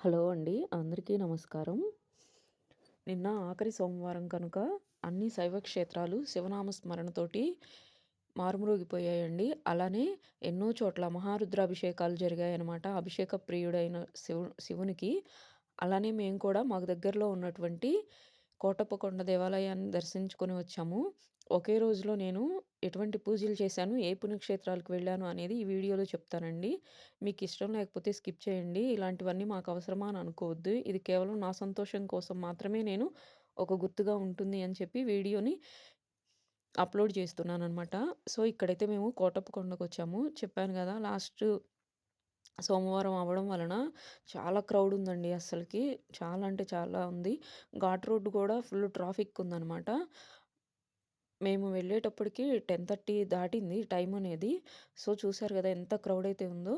Hello అండి. అందరికీ నమస్కారం. నిన్న ఆఖరి సోమవారం కనుక అన్ని శైవ క్షేత్రాలు శివనామ స్మరణతోటి మారుమ్రోగిపోయాయండి. అలానే ఎన్నో చోట్ల మహారుద్రాభిషేకాలు జరిగాయన్నమాట. అభిషేక ప్రియుడైన శివు శివునికి. అలానే మేము కూడా మాకు దగ్గరలో ఉన్నటువంటి కోటప్పకొండ దేవాలయాన్ని దర్శించుకొని వచ్చాము. ఒకే రోజులో నేను ఎటువంటి పూజలు చేశాను, ఏ పుణ్యక్షేత్రాలకు వెళ్ళాను అనేది ఈ వీడియోలో చెప్తానండి. మీకు ఇష్టం లేకపోతే స్కిప్ చేయండి. ఇలాంటివన్నీ మాకు అవసరమా అని అనుకోవద్దు. ఇది కేవలం నా సంతోషం కోసం మాత్రమే నేను ఒక గుర్తుగా ఉంటుంది అని చెప్పి వీడియోని అప్‌లోడ్ చేస్తున్నాననమాట. సో, ఇక్కడైతే మేము కోటప్పకొండకొచ్చాము. చెప్పాను కదా! లాస్ట్ సోమవారం అవ్వడం వలన చాలా క్రౌడ్ ఉందండి అస్సలకి. చాలా అంటే చాలా ఉంది. ఘాట్ రోడ్డు కూడా ఫుల్ ట్రాఫిక్ ఉందనమాట. మేము వెళ్ళేటప్పటికి టెన్ థర్టీ దాటింది టైం అనేది. సో, చూసారు కదా ఎంత క్రౌడ్ అయితే ఉందో.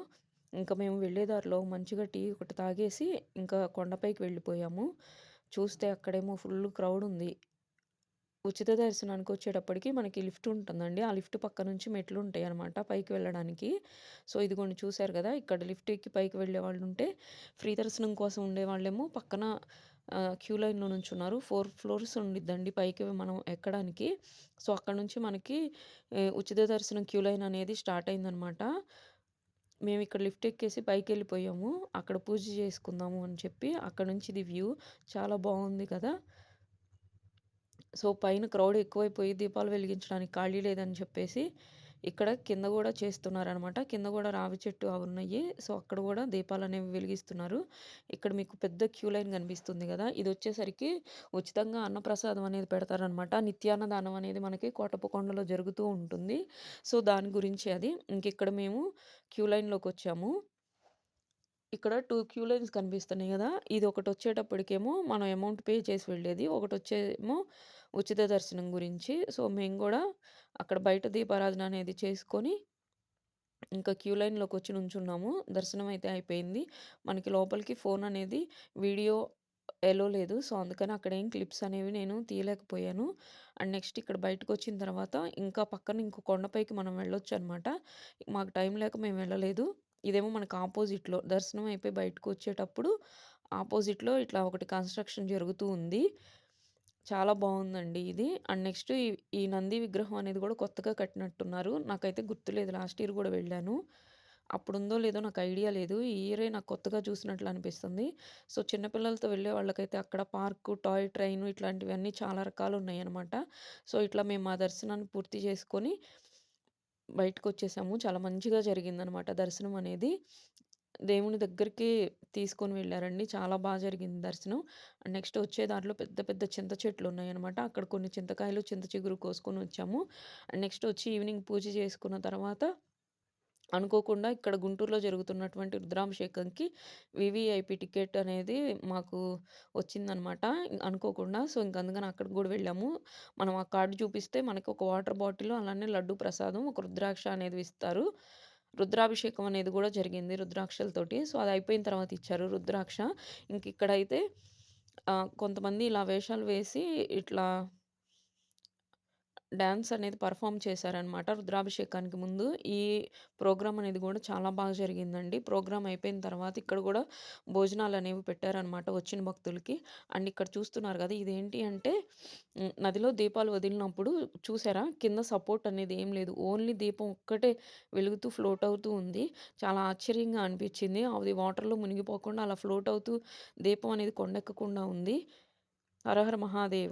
ఇంకా మేము వెళ్ళే దారిలో మంచిగా టీ ఒకటి తాగేసి ఇంకా కొండపైకి వెళ్ళిపోయాము. చూస్తే అక్కడేమో ఫుల్ క్రౌడ్ ఉంది. ఉచిత దర్శనానికి వచ్చేటప్పటికి మనకి లిఫ్ట్ ఉంటుందండి. ఆ లిఫ్ట్ పక్క నుంచి మెట్లు ఉంటాయి అనమాట పైకి వెళ్ళడానికి. సో, ఇదిగోండి చూశారు కదా! ఇక్కడ లిఫ్ట్ ఎక్కి పైకి వెళ్ళేవాళ్ళు ఉంటే, ఫ్రీ దర్శనం కోసం ఉండేవాళ్ళేమో పక్కన క్యూ లైన్‌లో నుంచి ఉన్నారు ఫోర్ ఫ్లోర్స్ ఉండిద్దండి పైకి మనం ఎక్కడానికి. సో, అక్కడ నుంచి మనకి ఉచిత దర్శనం క్యూ లైన్ అనేది స్టార్ట్ అయిందనమాట. మేము ఇక్కడ లిఫ్ట్ ఎక్కేసి పైకెళ్ళిపోయాము. అక్కడ పూజ చేసుకుందాము అని చెప్పి. అక్కడ నుంచి ఇది వ్యూ చాలా బాగుంది కదా! సో, పైన క్రౌడ్ ఎక్కువైపోయి దీపాలు వెలిగించడానికి ఖాళీ లేదని చెప్పేసి ఇక్కడ కింద కూడా చేస్తున్నారనమాట. కింద కూడా రావి చెట్టు అవి ఉన్నాయి. సో, అక్కడ కూడా దీపాలు అనేవి వెలిగిస్తున్నారు. ఇక్కడ మీకు పెద్ద క్యూ లైన్ కనిపిస్తుంది కదా ఇది వచ్చేసరికి ఉచితంగా అన్నప్రసాదం అనేది పెడతారనమాట. నిత్యాన్నదానం అనేది మనకి కోటప్పకొండలో జరుగుతూ ఉంటుంది. సో, దాని గురించి అది. ఇంకిక్కడ మేము క్యూ లైన్లోకి వచ్చాము ఇక్కడ టూ క్యూ లైన్స్ కనిపిస్తున్నాయి కదా ఇది ఒకటి వచ్చేటప్పటికేమో మనం అమౌంట్ పే చేసి వెళ్ళేది. ఒకటి వచ్చేమో ఉచిత దర్శనం గురించి. సో, మేము కూడా అక్కడ బయట దీపారాధన అనేది చేసుకొని ఇంకా క్యూ లైన్లోకి వచ్చి నుంచున్నాము. దర్శనం అయితే అయిపోయింది. మనకి లోపలికి ఫోన్ అనేది వీడియో ఎలో లేదు. సో, అందుకని అక్కడేం క్లిప్స్ అనేవి నేను తీయలేకపోయాను. అండ్ నెక్స్ట్ ఇక్కడ బయటకు వచ్చిన తర్వాత ఇంకా పక్కన ఇంకో కొండపైకి మనం వెళ్ళొచ్చు అనమాట మాకు టైం లేక మేము వెళ్ళలేదు. ఇదేమో మనకు ఆపోజిట్‌లో దర్శనం అయిపోయి బయటకొచ్చేటప్పుడు ఆపోజిట్‌లో ఇట్లా ఒకటి కన్‌స్ట్రక్షన్ జరుగుతూ ఉంది. చాలా బాగుందండి ఇది. అండ్ నెక్స్ట్ ఈ నంది విగ్రహం అనేది కూడా కొత్తగా కట్టినట్టున్నారు. నాకైతే గుర్తులేదు లాస్ట్ ఇయర్ కూడా వెళ్ళాను. అప్పుడుందో లేదో నాకు ఐడియా లేదు. ఈ ఇయరే నాకు కొత్తగా చూసినట్లు అనిపిస్తుంది. సో, చిన్నపిల్లలతో వెళ్ళే వాళ్ళకైతే అక్కడ పార్కు, టాయ్ ట్రైను ఇట్లాంటివన్నీ చాలా రకాలు ఉన్నాయన్నమాట సో, ఇట్లా మేము మా దర్శనాన్ని పూర్తి చేసుకొని బయటకు వచ్చేసాము చాలా మంచిగా జరిగిందనమాట దర్శనం అనేది. దేవుని దగ్గరికి తీసుకొని వెళ్ళారండి చాలా బాగా జరిగింది దర్శనం. నెక్స్ట్ వచ్చే దారిలో పెద్ద పెద్ద చింత చెట్లున్నాయనమాట. అక్కడ కొన్ని చింతకాయలు, చింత చిగురు కోసుకొని వచ్చాము. నెక్స్ట్ వచ్చి ఈవినింగ్ పూజ చేసుకున్న తర్వాత అనుకోకుండా ఇక్కడ గుంటూరులో జరుగుతున్నటువంటి రుద్రాభిషేకంకి వివిఐపి టికెట్ అనేది మాకు వచ్చిందనమాట అనుకోకుండా. సో, ఇంక అందుకని అక్కడికి కూడా వెళ్ళాము. మనం ఆ కార్డు చూపిస్తే మనకి ఒక వాటర్ బాటిల్ అలానే లడ్డు ప్రసాదం, ఒక రుద్రాక్ష అనేది ఇస్తారు. రుద్రాభిషేకం అనేది కూడా జరిగింది రుద్రాక్షలతోటి. సో, అది అయిపోయిన తర్వాత ఇచ్చారు రుద్రాక్ష. ఇంక ఇక్కడైతే కొంతమంది ఇలా వేషాలు వేసి ఇట్లా డ్యాన్స్ అనేది పర్ఫామ్ చేశారనమాట రుద్రాభిషేకానికి ముందు. ఈ ప్రోగ్రామ్ అనేది కూడా చాలా బాగా జరిగిందండి. ప్రోగ్రామ్ అయిపోయిన తర్వాత ఇక్కడ కూడా భోజనాలు అనేవి పెట్టారనమాట వచ్చిన భక్తులకి. అండ్ ఇక్కడ చూస్తున్నారు కదా ఇదేంటి అంటే నదిలో దీపాలు వదిలినప్పుడు చూసారా? కింద సపోర్ట్ అనేది ఏం లేదు. ఓన్లీ దీపం ఒక్కటే వెలుగుతూ ఫ్లోట్ అవుతూ ఉంది. చాలా ఆశ్చర్యంగా అనిపించింది అది వాటర్‌లో మునిగిపోకుండా అలా ఫ్లోట్ అవుతూ దీపం అనేది కొండెక్కకుండా ఉంది. హరహర మహాదేవ్!